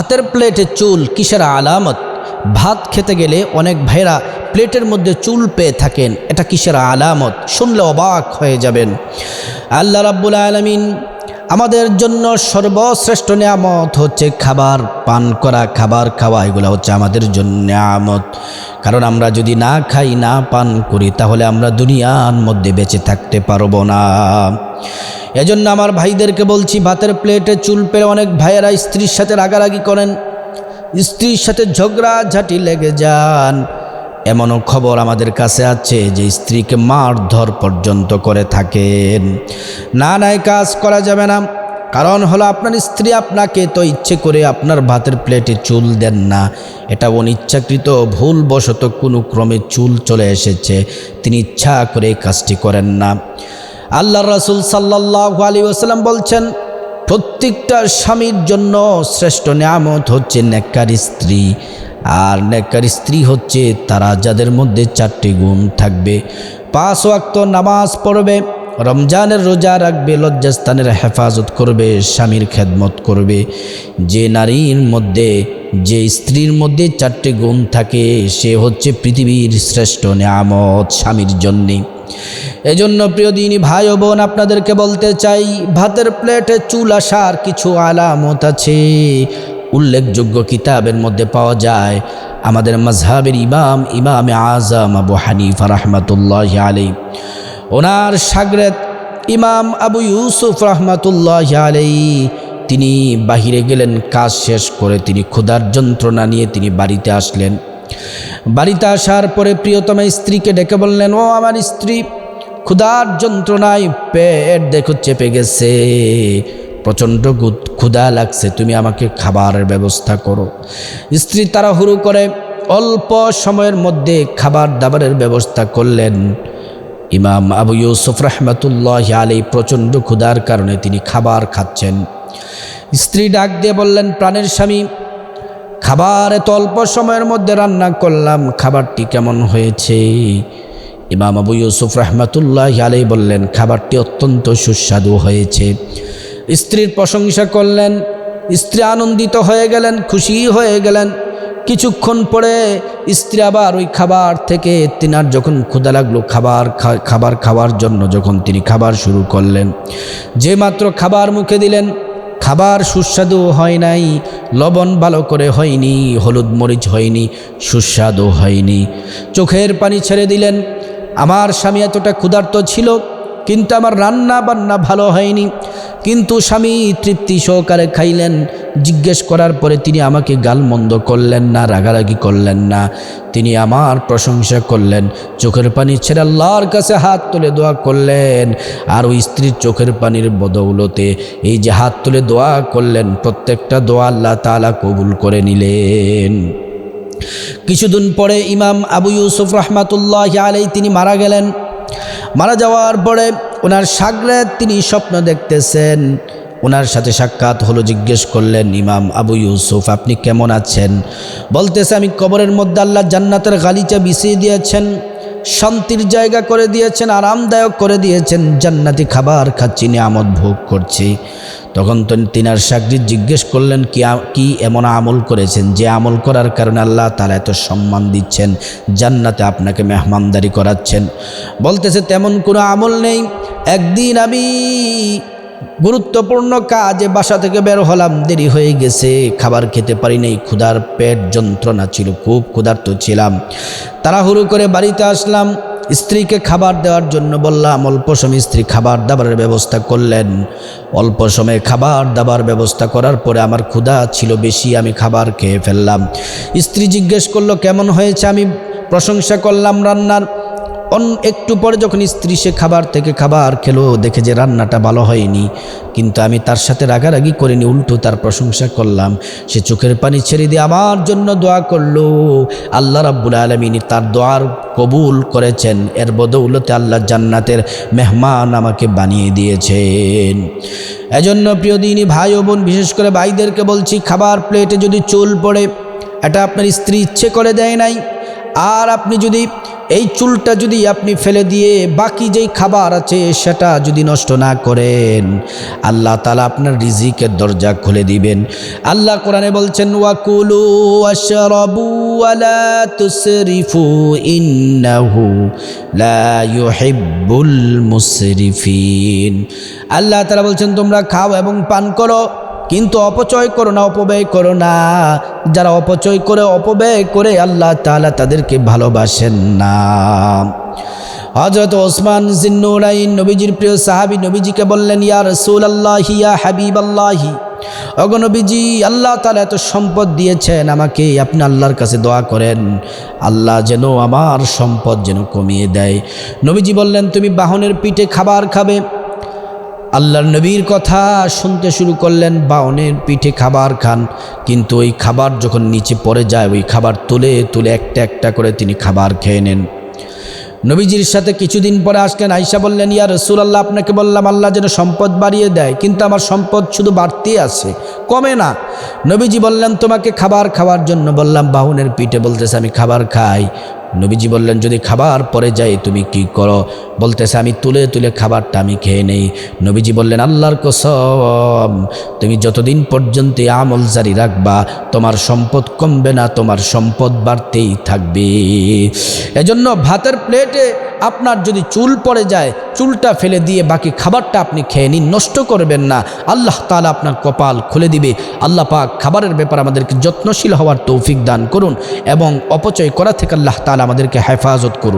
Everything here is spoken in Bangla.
ভাতের প্লেটে চুল কিসের আলামত? ভাত খেতে গেলে অনেক ভাইরা প্লেটের মধ্যে চুল পেয়ে থাকেন, এটা কিসের আলামত? শুনলে অবাক হয়ে যাবেন। আল্লাহ রাব্বুল আলমিন আমাদের জন্য সর্বশ্রেষ্ঠ নিয়ামত হচ্ছে খাবার, পান করা, খাবার খাওয়া, এগুলো হচ্ছে আমাদের জন্য নিয়ামত। কারণ আমরা যদি না খাই, না পান করি, তাহলে আমরা দুনিয়ার মধ্যে বেঁচে থাকতে পারব না। এজন্য আমার ভাইদেরকে বলছি, ভাতের প্লেটে চুল পেয়ে অনেক ভাইয়েরা স্ত্রীর সাথে রাগারাগি করেন। স্ত্রীর সাথে ঝগড়া ঝাঁটি লেগে যান। এমনও খবর আমাদের কাছে আছে যে স্ত্রীকে মারধর পর্যন্ত করে থাকেন। না নাই কাজ করা যাবে না। কারণ হলো আপনার স্ত্রী আপনাকে তো ইচ্ছে করে আপনার ভাতের প্লেটে চুল দেন না। এটা অনিচ্ছাকৃত, ভুলবশত কোনো ক্রমে চুল চলে এসেছে। তিনি ইচ্ছা করে কাজটি করেন না। আল্লাহ রসুল সাল্লাহ আলী ওসালাম বলছেন, প্রত্যেকটা স্বামীর জন্য শ্রেষ্ঠ নিয়ামত হচ্ছে নেককার স্ত্রী। আর নেককার স্ত্রী হচ্ছে তারা যাদের মধ্যে চারটি গুণ থাকবে। পাঁচ ওয়াক্ত নামাজ পড়বে, রমজানের রোজা রাখবে, লজ্জাস্থানের হেফাজত করবে, স্বামীর খেদমত করবে। যে নারীর মধ্যে, যে স্ত্রীর মধ্যে চারটে গুণ থাকে, সে হচ্ছে পৃথিবীর শ্রেষ্ঠ নিয়ামত স্বামীর জন্যে। এজন্য প্রিয় দিনী ভাই ও বোন, আপনাদেরকে বলতে চাই, ভাতের প্লেটে চুল আসার কিছু আলামত আছে। উল্লেখযোগ্য কিতাবের মধ্যে পাওয়া যায়, আমাদের মজহাবের ইমাম, ইমামে আজম আবু হানিফা রহমতুল্লাহ আলী ওনার সাগরেত ইমাম আবু ইউসুফ রহমতুল্লাহ আলী তিনি বাহিরে গেলেন, কাজ শেষ করে তিনি ক্ষুধার যন্ত্রণা নিয়ে তিনি বাড়িতে আসলেন। বাড়িতে আসার পরে প্রিয়তমা স্ত্রীকে ডেকে বললেন, ও আমার স্ত্রী, ক্ষুধার যন্ত্রণায় পেট দেখো চেপে গেছে। প্রচণ্ড ক্ষুধা লাগছে, তুমি আমাকে খাবারের ব্যবস্থা করো। স্ত্রী তাড়াহুড়ো করে অল্প সময়ের মধ্যে খাবার দাবারের ব্যবস্থা করলেন। ইমাম আবু ইউসুফ রহমতুল্লাহ আলী প্রচণ্ড ক্ষুধার কারণে তিনি খাবার খাচ্ছেন। স্ত্রী ডাক দিয়ে বললেন, প্রাণের স্বামী খাবার এত অল্প সময়ের মধ্যে রান্না করলাম, খাবারটি কেমন হয়েছে? ইমাম আবু ইউসুফ রহমতুল্লাহ আলী বললেন, খাবারটি অত্যন্ত সুস্বাদু হয়েছে। স্ত্রীর প্রশংসা করলেন, স্ত্রী আনন্দিত হয়ে গেলেন, খুশি হয়ে গেলেন। কিছুক্ষণ পরে স্ত্রী আবার ওই খাবার থেকে তিনার যখন ক্ষুদা লাগল, খাবার খাবার খাওয়ার জন্য যখন তিনি খাবার শুরু করলেন, যে মাত্র খাবার মুখে দিলেন খাবার সুস্বাদু হয় নাই, লবণ ভালো করে হয়নি, হলুদ মরিচ হয়নি, সুস্বাদু হয়নি। চোখের পানি ছেড়ে দিলেন, আমার স্বামী এতটা ক্ষুধার্ত ছিল, কিন্তু আমার রান্না বান্না ভালো হয়নি কিন্তু স্বামী তৃপ্তি সহকারে খাইলেন। জিজ্ঞেস করার পরে তিনি আমাকে গালমন্দ করলেন না, রাগারাগি করলেন না। তিনি আমার প্রশংসা করলেন। চোখের পানি ছেড়ে আল্লাহর কাছে হাত তুলে দোয়া করলেন। আর ওই স্ত্রীর চোখের পানির বদৌলতে এই যে হাত তুলে দোয়া করলেন, প্রত্যেকটা দোয়া আল্লাহ তালা কবুল করে নিলেন। কিছুদিন পরে ইমাম আবু ইউসুফ রহমাতুল্লাহ আলাই তিনি মারা গেলেন। মারা যাওয়ার পরে ওনার সাগরে তিনি স্বপ্ন দেখতেছেন। ওনার সাথে সাক্ষাৎ হলো, জিজ্ঞেস করলেন, ইমাম আবু ইউসুফ, আপনি কেমন আছেন? বলতেছে, আমি কবরের মধ্যে আল্লাহ জান্নাতের গালিচা বিছিয়ে দিয়েছেন, শান্তির জায়গা করে দিয়েছেন, আরামদায়ক করে দিয়েছেন, জান্নাতি খাবার খাচ্ছি, নিয়ামত ভোগ করছি। তখন তো তিনার সাকরির জিজ্ঞেস করলেন, কি কি এমন আমল করেছেন? যে আমল করার কারণে আল্লাহ তালা এত সম্মান দিচ্ছেন, জান্নাতে আপনাকে মেহমানদারি করাচ্ছেন? বলতেছে, তেমন কোনো আমল নেই। একদিন আমি গুরুত্বপূর্ণ কাজে বাসা থেকে বের হলাম। দেরি হয়ে গেছে, খাবার খেতে পারি নাই, ক্ষুধার পেট যন্ত্রণা ছিল, খুব ক্ষুধার্ত ছিলাম। তাড়াহুড়ো করে বাড়িতে আসলাম, স্ত্রীকে খাবার দেওয়ার জন্য বললাম, অল্প সময় স্ত্রী খাবার দাবারের ব্যবস্থা করলেন। অল্প সময়ে খাবার দাবার ব্যবস্থা করার পরে আমার ক্ষুধা ছিল বেশি, আমি খাবার খেয়ে ফেললাম। স্ত্রী জিজ্ঞেস করল, কেমন হয়েছে? আমি প্রশংসা করলাম, রান্নার অন একটু পরে যখন স্ত্রী সে খাবার থেকে খাবার খেলো, দেখে যে রান্নাটা ভালো হয়নি। কিন্তু আমি তার সাথে রাগারাগি করিনি, উল্টো তার প্রশংসা করলাম। সে চোখের পানি ছেড়ে দিয়ে আমার জন্য দোয়া করল। আল্লাহ রাব্বুল আলমিনী তার দোয়ার কবুল করেছেন। এর বদৌলতে আল্লাহ জান্নাতের মেহমান আমাকে বানিয়ে দিয়েছেন। এজন্য প্রিয় দিনী ভাই ও বোন, বিশেষ করে ভাইদেরকে বলছি, খাবার প্লেটে যদি চুল পড়ে, এটা আপনার স্ত্রী ইচ্ছে করে দেয় নাই। আর আপনি যদি এই চুলটা যদি আপনি ফেলে দিয়ে বাকি যেই খাবার আছে সেটা যদি নষ্ট না করেন, আল্লাহ তালা আপনার রিজিকের দরজা খুলে দিবেন। আল্লাহ কোরআনে বলছেন, ওয়াকুলু আশরাবু ওয়ালা তুসরিফু ইন্নাহু লা ইউহিব্বুল মুসরিফিন। আল্লাহ তাআলা বলছেন, তোমরা খাও এবং পান করো। কিন্তু অপচয় করো না, অপব্যয় করো না। যারা অপচয় করে, অপব্যয় করে, আল্লাহ তালা তাদেরকে ভালোবাসেন না। হজরত ওসমান জিন্নুরাইন নবীজির প্রিয় সাহাবি নবীজিকে বললেন, ইয়া রসুল আল্লাহ ইয়া হাবিব আল্লাহি অগনবীজি আল্লাহ তালা এত সম্পদ দিয়েছেন, আমাকে আপনি আল্লাহর কাছে দোয়া করেন। আল্লাহ যেন আমার সম্পদ যেন কমিয়ে দেয়। নবীজি বললেন, তুমি বাহনের পিঠে খাবার খাবে। আল্লাহর নবীর কথা শুনতে শুরু করলেন, বাউনের পিঠে খাবার খান। কিন্তু ওই খাবার যখন নিচে পড়ে যায়, ওই খাবার তুলে তুলে একটা একটা করে তিনি খাবার খেয়ে নেন। নবীজির সাথে কিছুদিন পরে আসলেন আইসা বললেন, ইয়া রসুলাল্লাহ, আপনাকে বললাম, আল্লাহ যেন সম্পদ বাড়িয়ে দেয়, কিন্তু আমার সম্পদ শুধু বাড়তেই আছে, কমে না। নবীজি বললেন, তোমাকে খাবার খাওয়ার জন্য বললাম বাহুনের পিঠে বলতেছে, আমি খাবার খাই। নবীজি বললেন, যদি খাবার পরে যায়, তুমি কি করো? বলতেছে, আমি তুলে তুলে খাবারটা আমি খেয়ে নেই। নবীজি বললেন, আল্লাহর কসম, তুমি যতদিন পর্যন্ত আমল জারি রাখবা, তোমার সম্পদ কমবে না, তোমার সম্পদ বাড়তেই থাকবে। এজন্য ভাতের প্লেটে আপনার যদি চুল পড়ে যায়, চুলটা ফেলে দিয়ে বাকি খাবারটা আপনি খেয়ে নিন, নষ্ট করবেন না। আল্লাহ তালা আপনার কপাল খুলে দিবে। আল্লাহ পাক খাবারের ব্যাপারে আমাদেরকে যত্নশীল হওয়ার তৌফিক দান করুন এবং অপচয় করা থেকে আল্লাহ আমাদেরকে হেফাজত করুন।